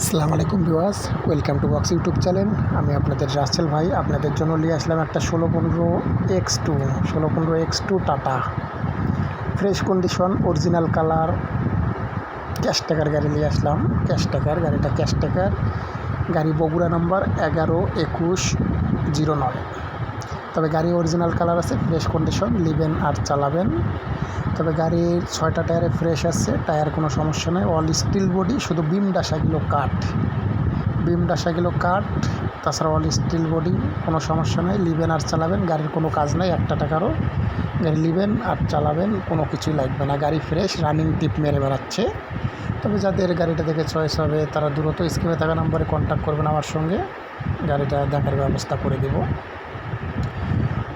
আসসালামু আলাইকুম viewers, welcome to box YouTube channel. আমি আপনাদের রাসেল ভাই, আপনাদের জন্য নিয়ে আসলাম একটা ষোলো পনেরো এক্স টু, ষোলো পনেরো X two Tata. Fresh condition original colour cash টাকার গাড়ি নিয়ে আসলাম। ক্যাশ টাকার গাড়িটা ক্যাশ টাকার গাড়ি বগুড়া নাম্বার এগারো একুশ জিরো নয়। তবে গাড়ি অরিজিনাল কালার আছে ফ্রেশ কন্ডিশন লিবেন আর চালাবেন। তবে গাড়ির ছয়টা টায়ারে ফ্রেশ আছে টায়ার কোনো সমস্যা নেই। অল স্টিল বডি শুধু বিম ডাসাগুলো কাঠ। বিম ডাসাগুলো কাঠ, তাছাড়া অল স্টিল বডি কোনো সমস্যা নেই। লিবেন আর চালাবেন, গাড়ির কোনো কাজ নেই, একটা টাকারও। গাড়ি লিবেন আর চালাবেন, কোনো কিছুই লাগবে না। গাড়ি ফ্রেশ রানিং টিপ মেরে বেড়াচ্ছে। তবে যাদের গাড়িটা দেখে চয়েস হবে, তারা দ্রুত স্কিমে থাকা নাম্বারে কন্ট্যাক্ট করবেন আমার সঙ্গে। গাড়িটা দেখার ব্যবস্থা করে দেবো।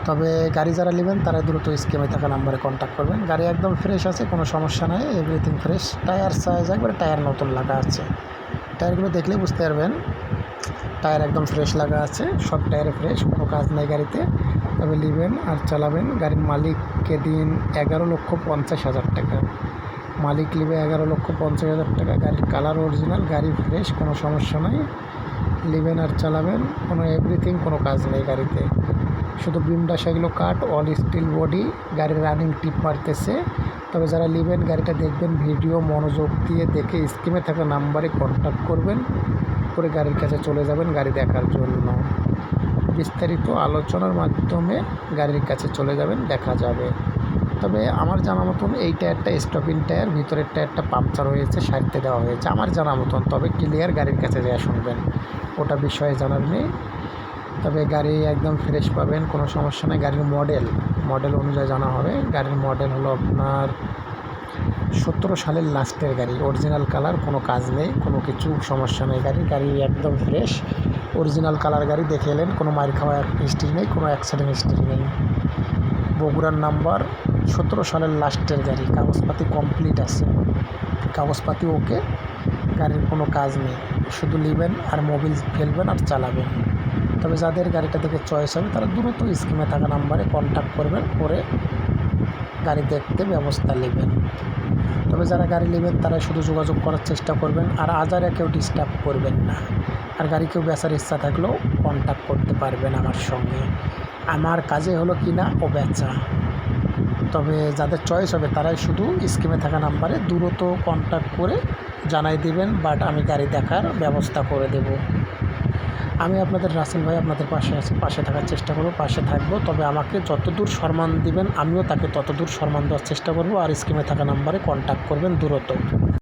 তবে গাড়ি যারা নেবেন, তারা দ্রুত স্কিমে থাকা নাম্বারে কন্ট্যাক্ট করবেন। গাড়ি একদম ফ্রেশ আছে, কোনো সমস্যা নাই এভরিথিং ফ্রেশ টায়ার সাইজ একবারে টায়ার নতুন লাগা আছে। টায়ারগুলো দেখলে বুঝতে পারবেন টায়ার একদম ফ্রেশ লাগা আছে, সব টায়ারে ফ্রেশ কোনো কাজ নেই গাড়িতে। তবে নেবেন আর চালাবেন। গাড়ির মালিককে দিন এগারো লক্ষ পঞ্চাশ হাজার টাকা। মালিক নেবে এগারো লক্ষ পঞ্চাশ হাজার টাকা। গাড়ির কালার অরিজিনাল গাড়ি ফ্রেশ কোনো সমস্যা নাই। নেবেন আর চালাবেন, কোনো এভরিথিং কোনো কাজ নেই গাড়িতে। শুধু বিম ডাসাগুলো কাট অল স্টিল বডি গাড়ির রানিং টিপ মারতেছে। তবে যারা নেবেন, গাড়িটা দেখবেন ভিডিও মনোযোগ দিয়ে দেখে স্কিমে থাকা নাম্বারে কন্ট্যাক্ট করবেন, করে গাড়ির কাছে চলে যাবেন গাড়ি দেখার জন্য। বিস্তারিত আলোচনার মাধ্যমে গাড়ির কাছে চলে যাবেন, দেখা যাবে। তবে আমার জানা মতন এই টায়ারটা স্টপিং টায়ার, ভিতরের টায়ারটা পাংচার হয়েছে, সারতে দেওয়া হয়েছে। আমার জানা মতন, তবে ক্লিয়ার গাড়ির কাছে যা শুনবেন। ওটা বিষয়ে জানার নেই। তবে গাড়ি একদম ফ্রেশ পাবেন, কোনো সমস্যা নেই। গাড়ির মডেল মডেল অনুযায়ী জানা হবে। গাড়ির মডেল হলো আপনার সতেরো সালের লাস্টের গাড়ি অরিজিনাল কালার কোনো কাজ নেই, কোনো কিছু সমস্যা নেই। গাড়ি গাড়ি একদম ফ্রেশ অরিজিনাল কালার গাড়ি দেখে এলেন, কোনো মার খাওয়া হিস্ট্রি নেই, কোনো অ্যাক্সিডেন্ট হিস্ট্রি নেই। বগুড়ার নাম্বার সতেরো সালের লাস্টের গাড়ি, কাগজপাতি কমপ্লিট আছে। কাগজপাতি ওকে গাড়ির কোনো কাজ নেই। শুধু নেবেন আর মোবিল ফেলবেন আর চালাবেন। তবে যাদের গাড়িটা দেখে চয়েস হবে, তারা দ্রুত স্কিমে থাকা নাম্বারে কন্ট্যাক্ট করবেন, করে গাড়ি দেখতে ব্যবস্থা নেবেন। তবে যারা গাড়ি নেবেন, তারা শুধু যোগাযোগ করার চেষ্টা করবেন, আর আজারে কেউ ডিস্টার্ব করবেন না। আর গাড়ি কেউ বেচার ইচ্ছা থাকলেও কন্ট্যাক্ট করতে পারবেন আমার সঙ্গে। আমার কাজে হলো কিনা, ও বেচা। তবে যাদের চয়েস হবে, তারাই শুধু স্কিমে থাকা নাম্বারে দ্রুত কন্ট্যাক্ট করে জানাই দিবেন বাট আমি গাড়ি দেখার ব্যবস্থা করে দেব। আমি আপনাদের রাসেল ভাই আপনাদের পাশে আছি, পাশে থাকার চেষ্টা করব, পাশে থাকব। তবে আমাকে যতদূর সম্মান দিবেন, আমিও তাকে ততদূর সম্মান দেওয়ার চেষ্টা করব। আর স্কিমে থাকা নাম্বারে কন্ট্যাক্ট করবেন দ্রুত।